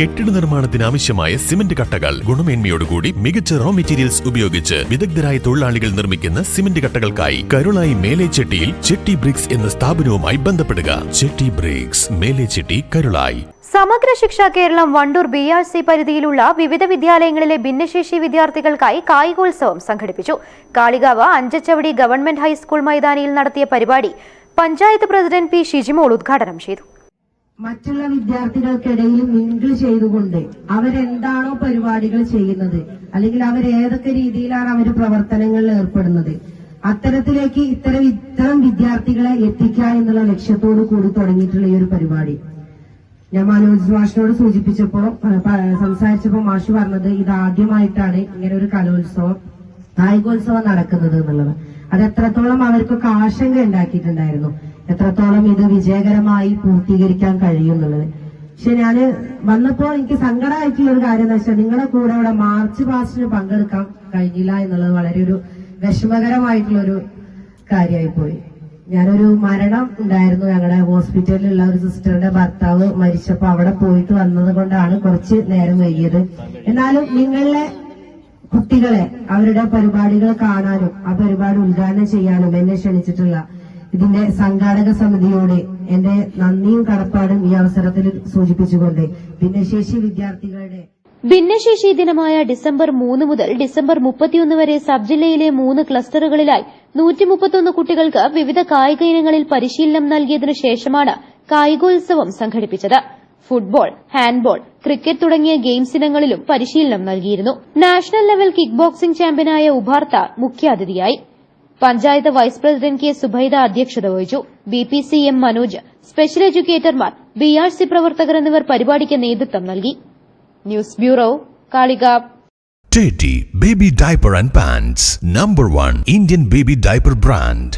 കെട്ടിട നിർമ്മാണത്തിന് ആവശ്യമായ സിമന്റ് കട്ടകൾ. ഗുണമേന്മയോടുകൂടി മികച്ച റോ മെറ്റീരിയൽസ് ഉപയോഗിച്ച് വിദഗ്ധരായ തൊഴിലാളികൾ നിർമ്മിക്കുന്ന സിമന്റ് കട്ടകൾക്കായി കരുളായി മേലേച്ചെട്ടിയിൽ ചെട്ടി ബ്രിക്സ് എന്ന സ്ഥാപനവുമായി ബന്ധപ്പെടുക. Chetty bricks Melechetty Karulayi. Samagra Shiksha Keralam Wandoor B R C പരിധിയിലുള്ള വിവിധ വിദ്യാലയങ്ങളിലെ ഭിന്നശേഷി വിദ്യാർത്ഥികൾക്കായി കായികോത്സവം സംഘടിപ്പിച്ചു. കാളികാവ് അഞ്ചച്ചവടി ഗവൺമെന്റ് ഹൈസ്കൂൾ മൈതാനിയിൽ നടത്തിയ പരിപാടി പഞ്ചായത്ത് പ്രസിഡന്റ് പി ഷിജിമോൾ ഉദ്ഘാടനം ചെയ്തു. മറ്റുള്ള വിദ്യാർത്ഥികൾക്കിടയിൽ മിങ്കിൾ ചെയ്തുകൊണ്ട് അവരെന്താണോ പരിപാടികൾ ചെയ്യുന്നത് അല്ലെങ്കിൽ അവർ ഏതൊക്കെ രീതിയിലാണ് അവർ പ്രവർത്തനങ്ങളിൽ ഏർപ്പെടുന്നത് അത്തരത്തിലേക്ക് ഇത്തരം ഇത്തരം വിദ്യാർത്ഥികളെ എത്തിക്കുക എന്നുള്ള ലക്ഷ്യത്തോടു കൂടി തുടങ്ങിയിട്ടുള്ള ഈ ഒരു പരിപാടി. ഞാൻ മനോജ് മാഷിനോട് സൂചിപ്പിച്ചപ്പോ സംസാരിച്ചപ്പോ മാഷ് പറഞ്ഞത് ഇത് ആദ്യമായിട്ടാണ് ഇങ്ങനെ ഒരു കലോത്സവം കായികോത്സവം നടക്കുന്നത് എന്നുള്ളത്. അത് എത്രത്തോളം അവർക്കൊക്കെ ആശങ്ക ഉണ്ടാക്കിയിട്ടുണ്ടായിരുന്നു. എത്രത്തോളം ഇത് വിജയകരമായി പൂർത്തീകരിക്കാൻ കഴിയുന്നുള്ളത്. പക്ഷെ ഞാൻ വന്നപ്പോ എനിക്ക് സങ്കടമായിട്ടുള്ള ഒരു കാര്യം എന്താ വെച്ചാൽ നിങ്ങളുടെ കൂടെ ഇവിടെ മാർച്ച് പാസ്റ്റിന് പങ്കെടുക്കാൻ കഴിഞ്ഞില്ല എന്നുള്ളത് വളരെ ഒരു വിഷമകരമായിട്ടുള്ള ഒരു കാര്യമായി പോയി ഞാനൊരു മരണം ഉണ്ടായിരുന്നു. ഞങ്ങളുടെ ഹോസ്പിറ്റലിലുള്ള ഒരു സിസ്റ്ററിന്റെ ഭർത്താവ് മരിച്ചപ്പോ അവിടെ പോയിട്ട് വന്നത് കൊണ്ടാണ് കുറച്ച് നേരം വൈകിയത്. എന്നാലും നിങ്ങളിലെ കുട്ടികളെ അവരുടെ പരിപാടികൾ കാണാനും ആ പരിപാടി ഉദ്ഘാടനം ചെയ്യാനും എന്നെ ക്ഷണിച്ചിട്ടുള്ള ഇതിന്റെ സംഘാടക സമിതിയോട് എന്റെ നന്ദിയും കടപ്പാടും ഈ അവസരത്തിൽ സൂചിപ്പിച്ചുകൊണ്ട് ഭിന്നശേഷി വിദ്യാർത്ഥികളുടെ ഭിന്നശേഷി ദിനമായ ഡിസംബർ മൂന്ന് മുതൽ ഡിസംബർ മുപ്പത്തിയൊന്ന് വരെ സബ് ജില്ലയിലെ മൂന്ന് ക്ലസ്റ്ററുകളിലായി നൂറ്റി മുപ്പത്തൊന്ന് കുട്ടികൾക്ക് വിവിധ കായിക ഇനങ്ങളിൽ പരിശീലനം നൽകിയതിനു ശേഷമാണ് കായികോത്സവം സംഘടിപ്പിച്ചത്. ഫുട്ബോൾ ഹാൻഡ്ബോൾ ക്രിക്കറ്റ് തുടങ്ങിയ ഗെയിംസ് ഇനങ്ങളിലും പരിശീലനം നൽകിയിരുന്നു. നാഷണൽ ലെവൽ കിക്ക് ബോക്സിംഗ് ചാമ്പ്യനായ ഉഭാർത്ത മുഖ്യാതിഥിയായി. Panchayat vice president K Subaida അധ്യക്ഷത വഹിച്ചു. B P C M Manoj special എഡ്യൂക്കേറ്റർമാർ B R C പ്രവർത്തകർ എന്നിവർ പരിപാടിക്ക് നേതൃത്വം നൽകി. News bureau Kalikavu. Teddy Baby Diaper and Pants, number 1 Indian baby diaper brand.